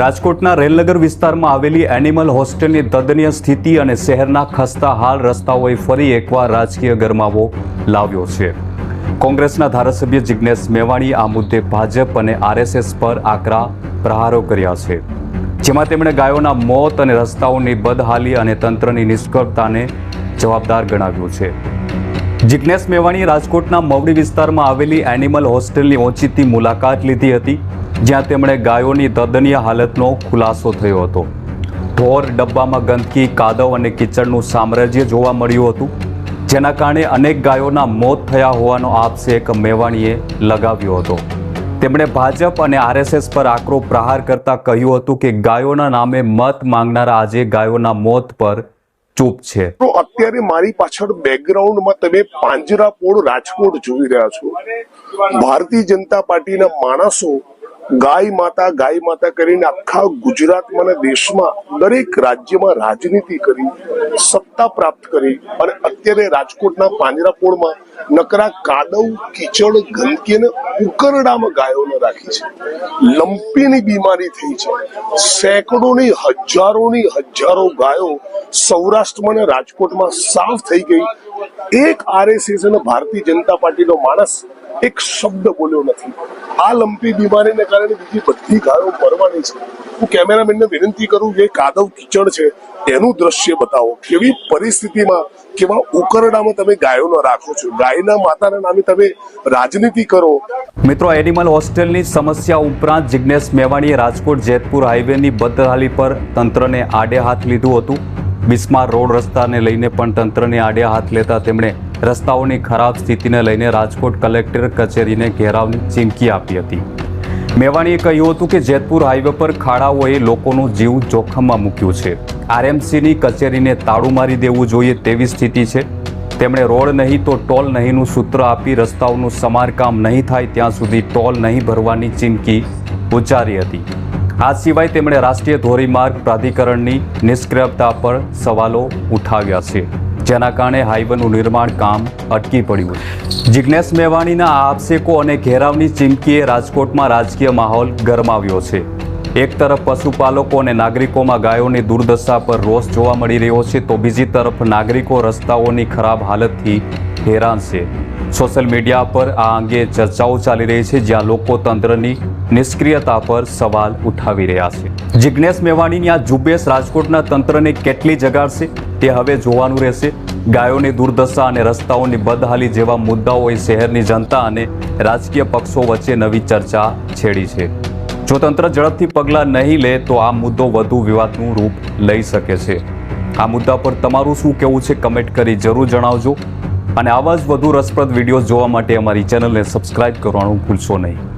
રાજકોટના રેલનગર વિસ્તારમાં આવેલી એનિમલ હોસ્ટેલની તદનીય સ્થિતિ અને શહેરના ખસ્તા હાલ રસ્તાઓએ ફરી એકવાર રાજકીય ગરમાવો લાવ્યો છે. કોંગ્રેસના ધારાસભ્ય જિજ્ઞેશ મેવાણી આ મુદ્દે ભાજપ અને આરએસએસ પર આકરા પ્રહારો કર્યા છે. જેમાં તેમણે ગાયોના મોત અને રસ્તાઓની બદહાલી અને તંત્રની નિષ્ફળતાને જવાબદાર ગણાવ્યું છે. જિજ્ઞેશ મેવાણીએ રાજકોટના મવડી વિસ્તારમાં આવેલી એનિમલ હોસ્ટેલની ઓચિતી મુલાકાત લીધી હતી, જ્યાં તેમણે ગાયોની દદનીય હાલતનો ખુલાસો થયો હતો. ઢોર, ડબ્બામાં ગંદકી, કાદવ અને કિચડનું સામ્રાજ્ય જોવા મળ્યું હતું, જેના કારણે અનેક ગાયોના મોત થયા હોવાનો આક્ષેપ મેવાણીએ લગાવ્યો હતો. તેમણે ભાજપ અને આરએસએસ પર આકરો પ્રહાર કરતા કહ્યું હતું કે ગાયોના નામે મત માંગનારા આજે ગાયોના મોત પર ચૂપ છે. તો અત્યારે મારી પાછળ બેકગ્રાઉન્ડમાં તમે પાંજરાપોળ રાજકોટ જોઈ રહ્યા છો. ભારતીય જનતા પાર્ટીના માણસો ગાય માતા ગાય માતા કરીને આખા ગુજરાતમાં અને દેશમાં દરેક રાજ્યમાં રાજનીતિ કરી, સત્તા પ્રાપ્ત કરી અને અત્યારે રાજકોટના પાંજરાપોળમાં નકરા કાદવ, કીચડ, ગંદકી અને ઉકરડામાં ગાયોને રાખી છે. લંપીની બીમારી થઈ છે. સેંકડોની, હજારોની, હજારો ગાયો સૌરાષ્ટ્રમાં અને રાજકોટમાં સાફ થઈ ગઈ. એક આરએસએસ અને ભારતીય જનતા પાર્ટીનો માણસ એક શબ્દ બોલ્યો નથી. આ લંપી બીમારીને કારણે બીજી બધી ગાયો મરવાની છે. હું કેમેરામેનને વિનંતી કરું કે કાદવ કીચડ છે એનું દ્રશ્ય બતાવો. કેવી પરિસ્થિતિમાં, કેવા ઉકરડામાં તમે ગાયોને રાખો છો? ગાયના માતાના નામે તમે રાજનીતિ કરો. મિત્રો એનિમલ હોસ્ટેલની સમસ્યા ઉપરાંત જિજ્ઞેશ મેવાણીએ રાજકોટ જેતપુર હાઈવેની બદહાલી પર તંત્રને આડે હાથ લીધું હતું. બિસ્માર રોડ રસ્તાને લઈને પણ તંત્રને આડે હાથ લેતા તેમણે રસ્તાઓની ખરાબ સ્થિતિને લઈને રાજકોટ કલેક્ટર કચેરીને ઘેરાવની ચીમકી આપી હતી. મેવાણીએ કહ્યું હતું કે જેતપુર હાઈવે પર ખાડાઓએ લોકોનું જીવ જોખમમાં મૂક્યું છે. આરએમસીની કચેરીને તાળું મારી દેવું જોઈએ તેવી સ્થિતિ છે. તેમણે રોડ નહીં તો ટોલ નહીંનું સૂત્ર આપી રસ્તાઓનું સમારકામ નહીં થાય ત્યાં સુધી ટોલ નહીં ભરવાની ચીમકી ઉચ્ચારી હતી. આ સિવાય તેમણે રાષ્ટ્રીય ધોરીમાર્ગ પ્રાધિકરણની નિષ્ક્રિયતા પર સવાલો ઉઠાવ્યા છે. જેના કારણે હાઈવેનું નિર્માણ કામ અટકી પડ્યું જિજ્ઞેશ મેવાણીના આક્ષેપો અને ઘેરાવની ચીમકીએ રાજકોટમાં રાજકીય માહોલ ગરમાવ્યો છે. એક તરફ પશુપાલકો અને નાગરિકોમાં ગાયોની દુર્દશા પર રોષ જોવા મળી રહ્યો છે, તો બીજી તરફ નાગરિકો રસ્તાઓની ખરાબ હાલતથી હેરાન છે. સોશિયલ મીડિયા પર આ અંગે ચર્ચાઓ ચાલી રહી છે, જ્યાં લોકો તંત્રની નિષ્ક્રિયતા પર સવાલ ઉઠાવી રહ્યા છે. જિજ્ઞેશ મેવાણીની આ ઝુંબેશ રાજકોટના તંત્રને કેટલી જગાડશે? તે હવે જોવાનું રહેશે. ગાયોની દુર્દશા અને રસ્તાઓની બદહાલી જેવા મુદ્દાઓએ શહેરની જનતા અને રાજકીય પક્ષો વચ્ચે નવી ચર્ચા છેડી છે. જો તંત્ર ઝડપથી પગલાં નહીં લે, તો આ મુદ્દો વધુ વિવાદનું રૂપ લઈ શકે છે. આ મુદ્દા પર તમારું શું કહેવું છે કમેન્ટ કરી જરૂર જણાવજો. અને આવા જ વધુ રસપ્રદ વીડિયો જોવા માટે અમારી ચેનલને સબસ્ક્રાઇબ કરવાનું ભૂલશો નહીં.